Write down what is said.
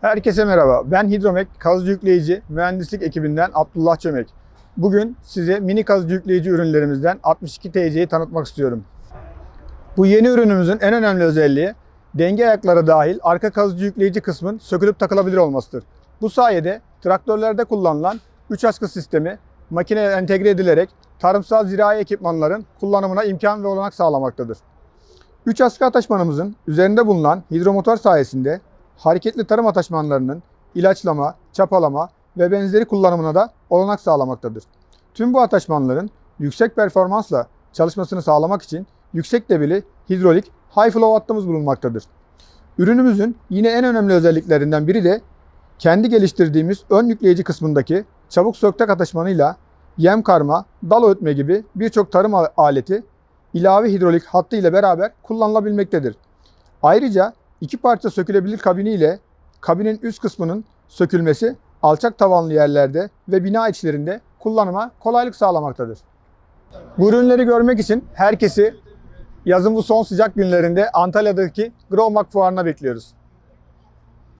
Herkese merhaba. Ben Hidromek kazıcı yükleyici mühendislik ekibinden Abdullah Çömek. Bugün size mini kazıcı yükleyici ürünlerimizden 62 TC'yi tanıtmak istiyorum. Bu yeni ürünümüzün en önemli özelliği denge ayakları dahil arka kazıcı yükleyici kısmın sökülüp takılabilir olmasıdır. Bu sayede traktörlerde kullanılan 3 askı sistemi makineye entegre edilerek tarımsal zirai ekipmanların kullanımına imkan ve olanak sağlamaktadır. 3 askı ataşmanımızın üzerinde bulunan hidromotor sayesinde hareketli tarım ataşmanlarının ilaçlama, çapalama ve benzeri kullanımına da olanak sağlamaktadır. Tüm bu ataşmanların yüksek performansla çalışmasını sağlamak için yüksek debili hidrolik high flow hattımız bulunmaktadır. Ürünümüzün yine en önemli özelliklerinden biri de kendi geliştirdiğimiz ön yükleyici kısmındaki çabuk söktak ataşmanıyla yem karma, dal ötme gibi birçok tarım aleti ilave hidrolik hattı ile beraber kullanılabilmektedir. Ayrıca iki parça sökülebilir kabini ile kabinin üst kısmının sökülmesi alçak tavanlı yerlerde ve bina içlerinde kullanıma kolaylık sağlamaktadır. Bu ürünleri görmek için herkesi yazın bu son sıcak günlerinde Antalya'daki Growmark fuarına bekliyoruz.